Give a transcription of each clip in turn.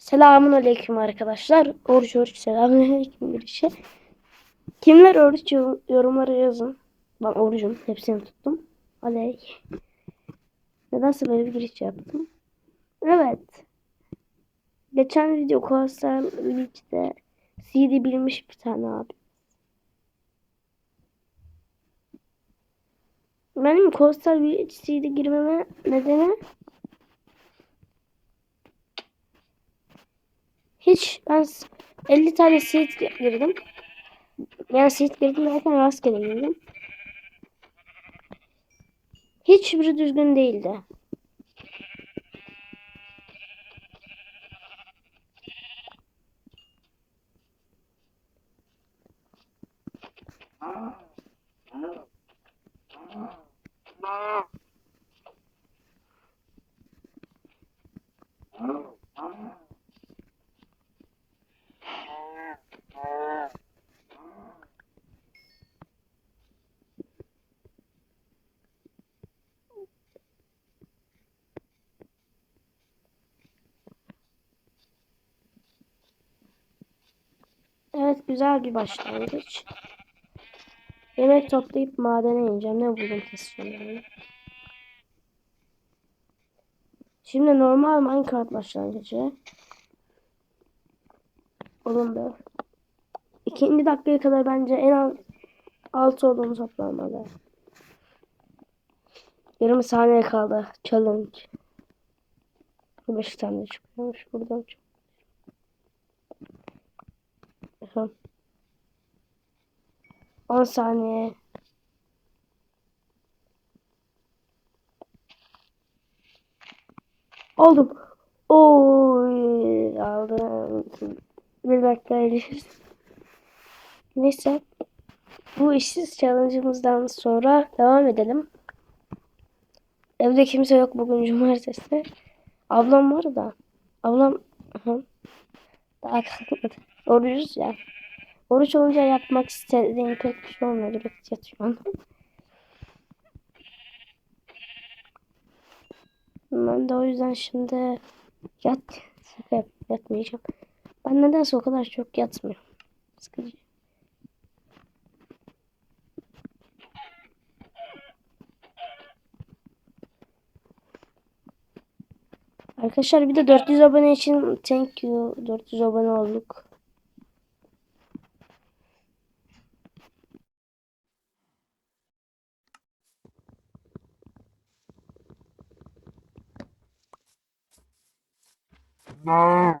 Selamun aleyküm arkadaşlar. Oruç oruç selamun aleyküm girişi. Kimler oruç yorum- yorumlara yazın. Ben orucum. Hepsini tuttum. Aley. Nedense böyle bir giriş yaptım. Evet. Geçen video Koastar Village CD bilmiş bir tane abi. Benim Coastal Village CD girmeme nedeni Hiç ben s- 50 tane seed girdim. Yani seed girdim derken rastgele girdim. Hiçbiri düzgün değildi. Evet güzel bir başlangıç. Yemek toplayıp madene ineceğim. Ne buldum keseceğim. Şimdi normal Minecraft başlangıcı. Oğlum be. İkinci dakikaya kadar bence en az 6 olduğumuz toplanmalı. 20 saniye kaldı. Challenge. 5 tane çıkıyormuş buradan. Efendim. 10 saniye. Oldum. Oy aldım. Bir dakika erişiriz. Neyse. Bu işsiz challenge'ımızdan sonra devam edelim. Evde kimse yok bugün cumartesi. Ablam var da. Ablam Aha. daha kalkmadı. Orucuz ya. Oruç olunca yapmak istediğim pek bir şey olmuyor. Direkt yatıyorum. Ben de o yüzden şimdi yat. Şaka yap- yatmayacağım. Ben nedense o kadar çok yatmıyorum. Sıkıcı. Arkadaşlar bir de 400 abone için thank you. 400 abone olduk. đâu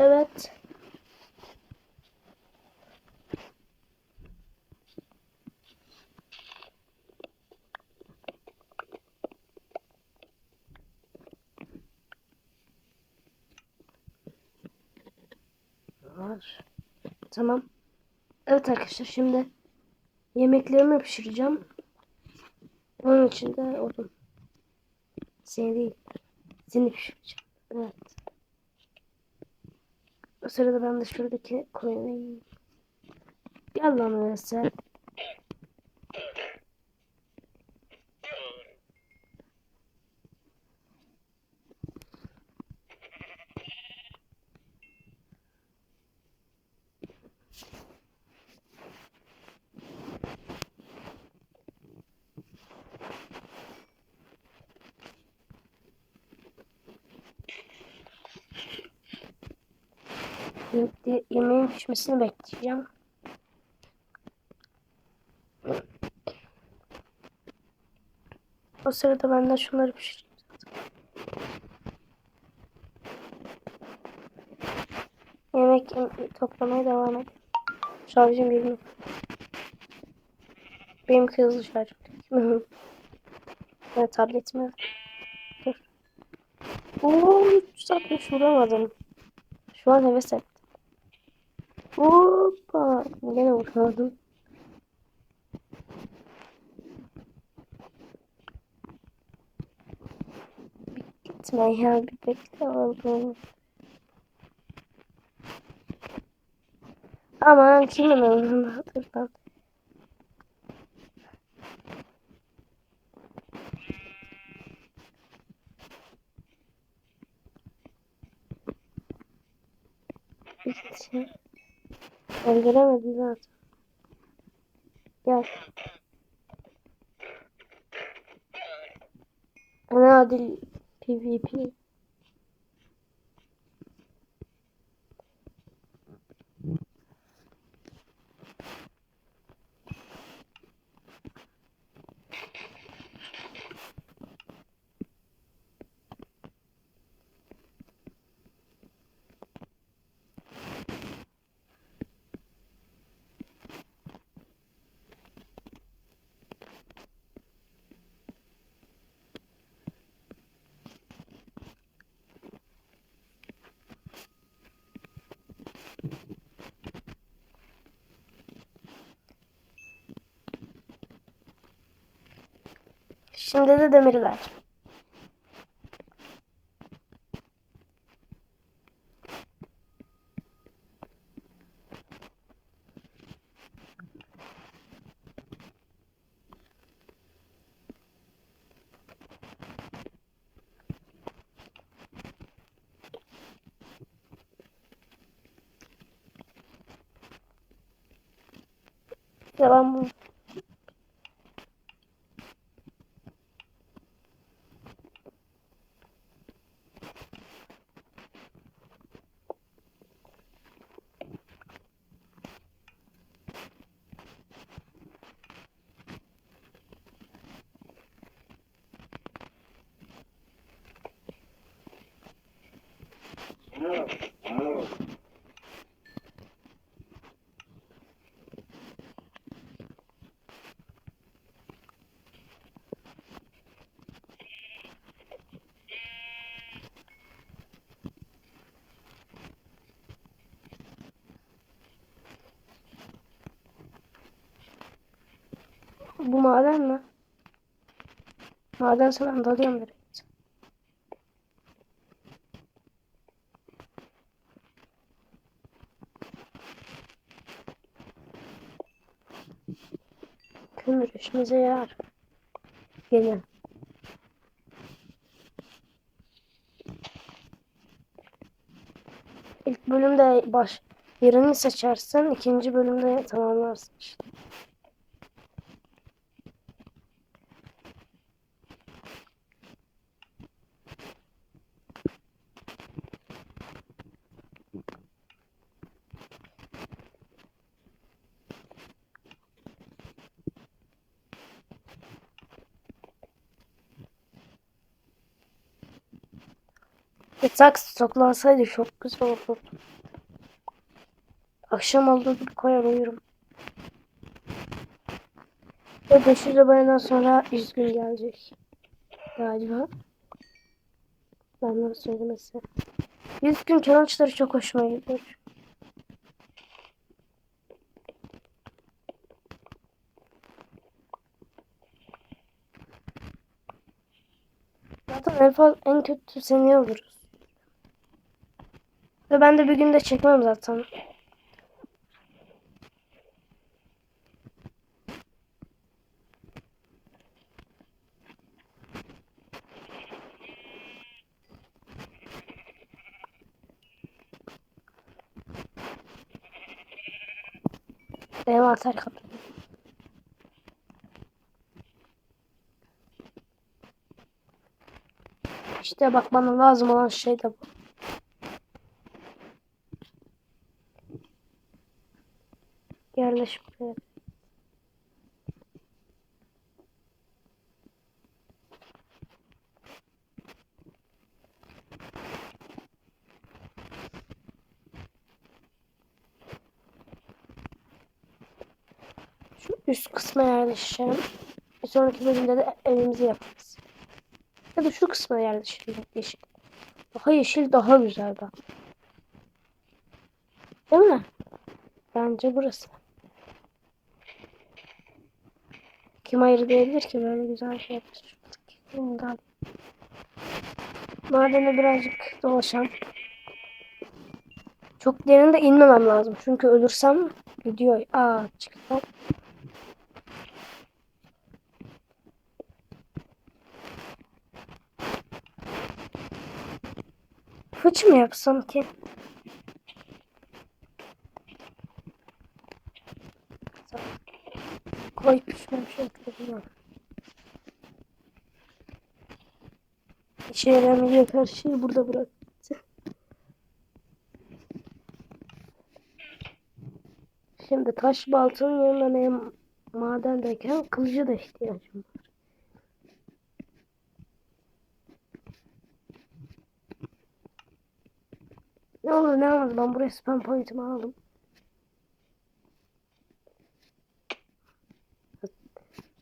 Evet. Var. Tamam. Evet arkadaşlar şimdi yemeklerimi pişireceğim. Onun için de odun. Seni değil. Seni pişireceğim. Evet. O sırada ben de şuradaki koyunu yiyeyim. Gel lan öyle sen. Yemeğin pişmesini bekleyeceğim. O sırada ben de şunları pişireceğim. Yemek yem- toplamaya devam et. Şarjım 20. Benimki hızlı şarj. evet tabletimi. Dur. Oo 360 vuramadım. Şu an heves ettim. Hoppa. Gene. Bir gitme ya bir bekle oğlum. Aman kimin umurunda dur lan. Bitti. Öldüremedim zaten. Gel. Ana adil PvP. Şimdi de demirler. Devam. Bu maden mi? Maden ben dalıyorum direkt. Kömür işimize yarar. Gelin. İlk bölümde baş yerini seçersen ikinci bölümde tamamlarsın işte. Yatak stoklansaydı çok güzel olurdu. Akşam oldu koyar uyurum. Ve 500 aboneden sonra 100 gün gelecek. Galiba. Benden söylemesi. 100 gün challenge'ları çok hoşuma gidiyor. Zaten en fazla en kötü seneye oluruz. Ve ben de bir günde çekmem zaten. Envanter kapı. İşte bak bana lazım olan şey de bu. Yerleş buraya. Şu üst kısma yerleşelim. Bir sonraki bölümde de evimizi yaparız. Ya da şu kısma yerleşelim. Yeşil. Daha yeşil daha güzel bak. Değil mi? Bence burası. Kim ayrı diyebilir ki böyle güzel şey yapmış. Bundan. Madene birazcık dolaşalım. Çok derine inmemem lazım. Çünkü ölürsem gidiyor. Aa çıktı. Fıç mı yapsam ki? Koy pişmemiş ekledim. İşe yaramayacak her şeyi burada bıraktı. Şimdi taş baltanın yanına benim madendeyken kılıcı da ihtiyacım var. Ne olur ne olmaz ben buraya spam point'imi aldım.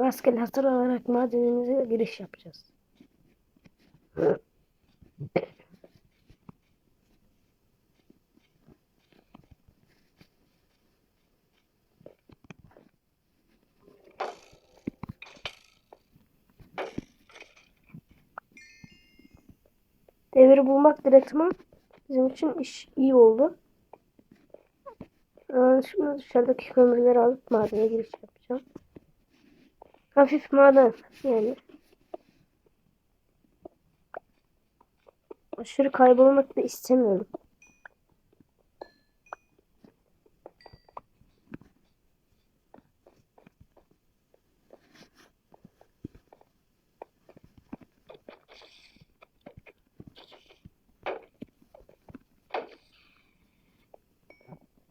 Rastgele hasar alarak madenimize giriş yapacağız. Devri bulmak direktman bizim için iş iyi oldu. Ee, Şimdi dışarıdaki kömürleri alıp madene giriş yapacağım. Hafif maden yani. Aşırı kaybolmak da istemiyorum.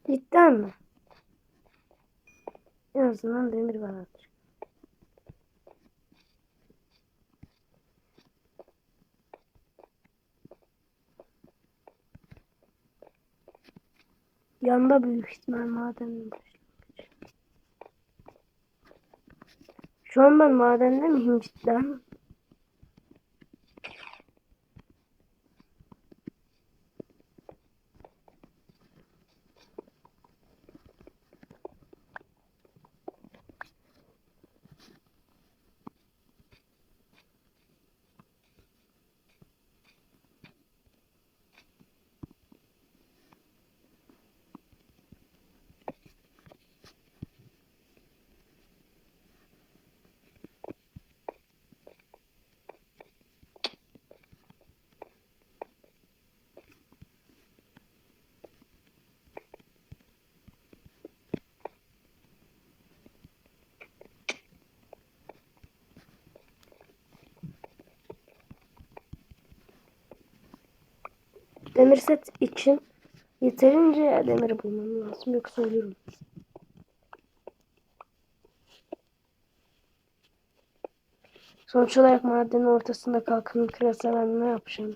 Cidden mi? En azından demir vardır. Yanda büyük ihtimal başlangıcı. Şu an ben madende miyim cidden? Demir set için yeterince demir bulmam lazım. Yoksa ölürüm. Sonuç olarak madenin ortasında kalkanın kırarsa ben ne yapacağım?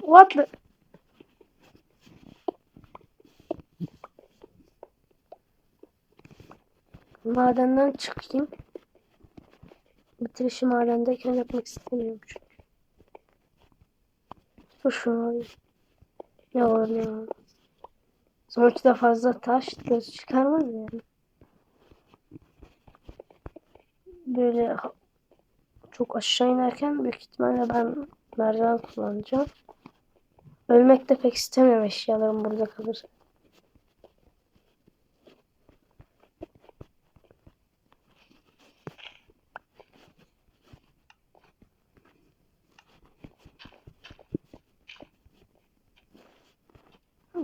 What the... Madenden çıkayım. Bitirişi madendeyken yapmak istemiyorum çünkü. Dur şunu alayım. Ne olur ne olur. Sonuçta fazla taş göz çıkarmaz yani. Böyle çok aşağı inerken büyük ihtimalle ben merdiven kullanacağım. Ölmek de pek istemiyorum eşyalarım burada kalır.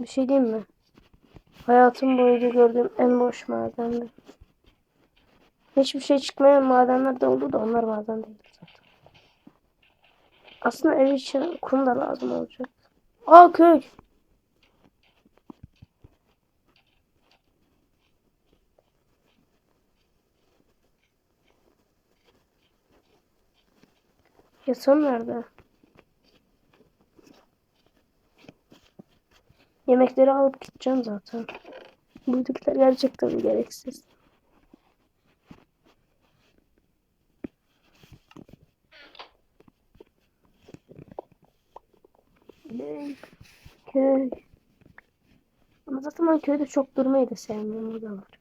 Bir şey diyeyim mi? Hayatım boyunca gördüğüm en boş madendi. Hiçbir şey çıkmayan madenler de oldu da onlar maden değil zaten. Aslında ev için kum da lazım olacak. Aa köy. Yasam nerede? Yemekleri alıp gideceğim zaten. Buradakiler gerçekten gereksiz. Köy. Ama zaten ben köyde çok durmayı da sevmiyorum. O da var.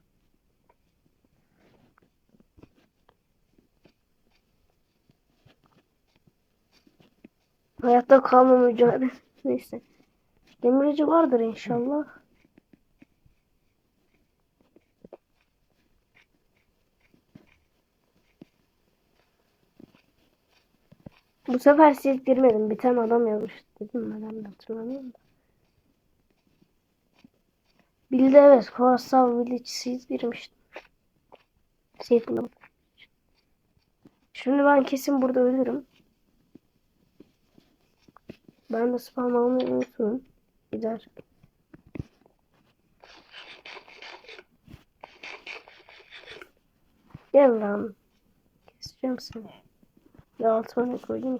Hayatta kalma mücadelesi. Neyse. Demirci vardır inşallah. Bu sefer siz girmedim. Bir tane adam yazmış dedim ben hem de hatırlamıyorum da. Bildi evet. Kuvasav Village siz girmiştim. Buldum. Şimdi ben kesin burada ölürüm. Ben de spam almayı unuttum. Gider. Gel lan. Keseceğim seni. Ya altıma ne koyayım.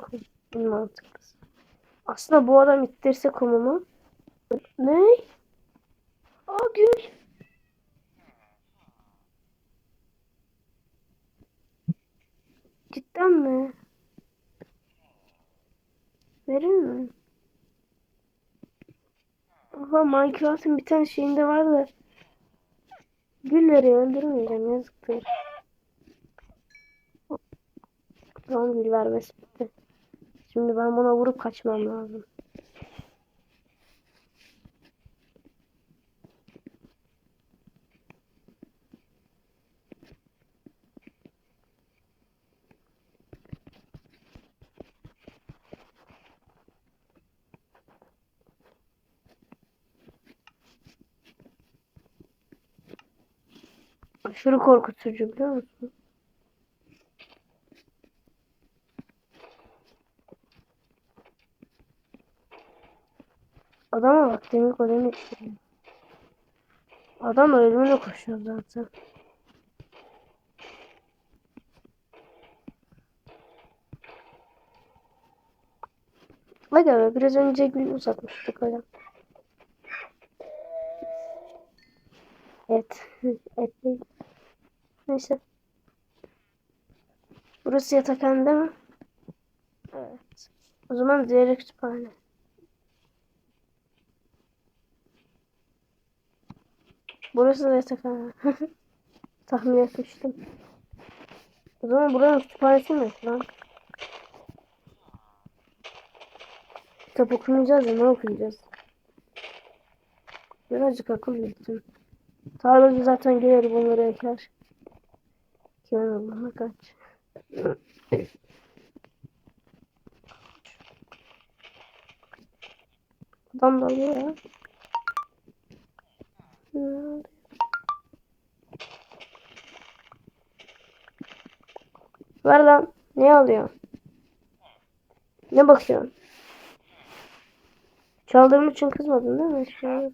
En mantıklısı. Aslında bu adam ittirse komumu. Ne? Aa gül. Cidden mi? Verir mi? Oha Minecraft'ın bir tane şeyinde var da Gülleri öldürmeyeceğim yazıktır. Tamam gül vermesi bitti. Şimdi ben buna vurup kaçmam lazım. Aşırı korkutucu biliyor musun? Adama bak demir golemi ittiriyor. Adam ölümüne koşuyor zaten. Aga be biraz önce gül uzatmıştık öyle. Evet. Et değil. Neyse. Burası yatakhane değil mi? Evet. O zaman diğeri kütüphane. Burası da yatakhane. Tahmin etmiştim. O zaman buranın kütüphanesi mi lan? Kitap okumayacağız ya ne okuyacağız? Birazcık akıl yürütün. Tarlacı zaten gelir bunları eker. Allah'ına kaç. Adam da ya. Ver lan. Ne alıyor? Ne bakıyorsun? Çaldığım için kızmadın değil mi? Şey...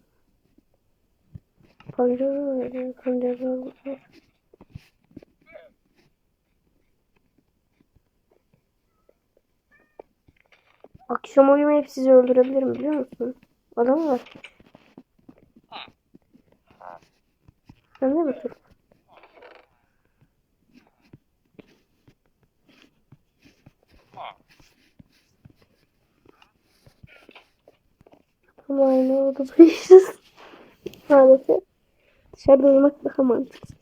Pancara öyle, pancara öyle. Akşam uyumayıp sizi öldürebilirim biliyor musun? Adam var. Sen mi tut? Ama aynı odadayız. Maalesef. Dışarıda uyumak daha mantıklı.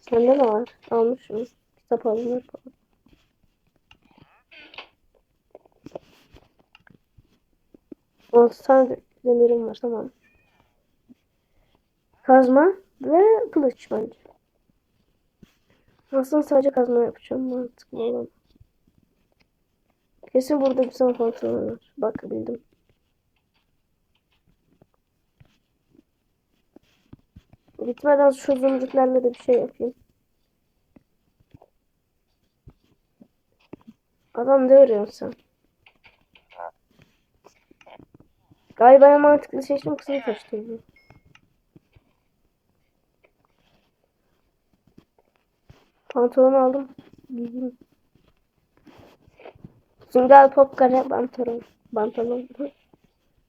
Sende ne var? Almışım. Kitap alınır falan. Altı tane de- demirim var tamam. Kazma ve kılıç bence. Aslında sadece kazma yapacağım mantıklı olan. Kesin burada bir tane pantolon var. Bak bildim. Gitmeden şu zümrütlerle de bir şey yapayım. Adam ne örüyorsun sen? Galiba en mantıklı seçim kısa taştırdı. Pantolon aldım. Giydim. Sünger pop kare pantolon. Pantolon.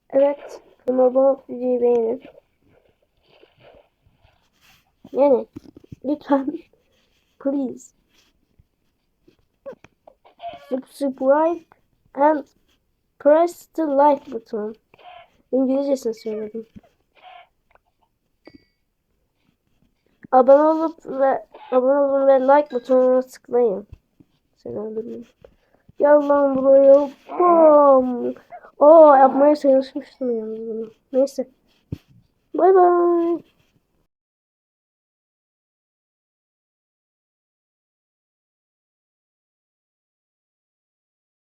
Evet. Kanalıma videoyu beğenin. Yani lütfen please subscribe and press the like button. İngilizcesini söyledim. Abone olup ve abone olun ve like butonuna tıklayın. Seni öldürmeyeyim. Gel lan buraya. Bam. Oo yapmaya çalışmıştım yalnız bunu. Neyse. Bay bay.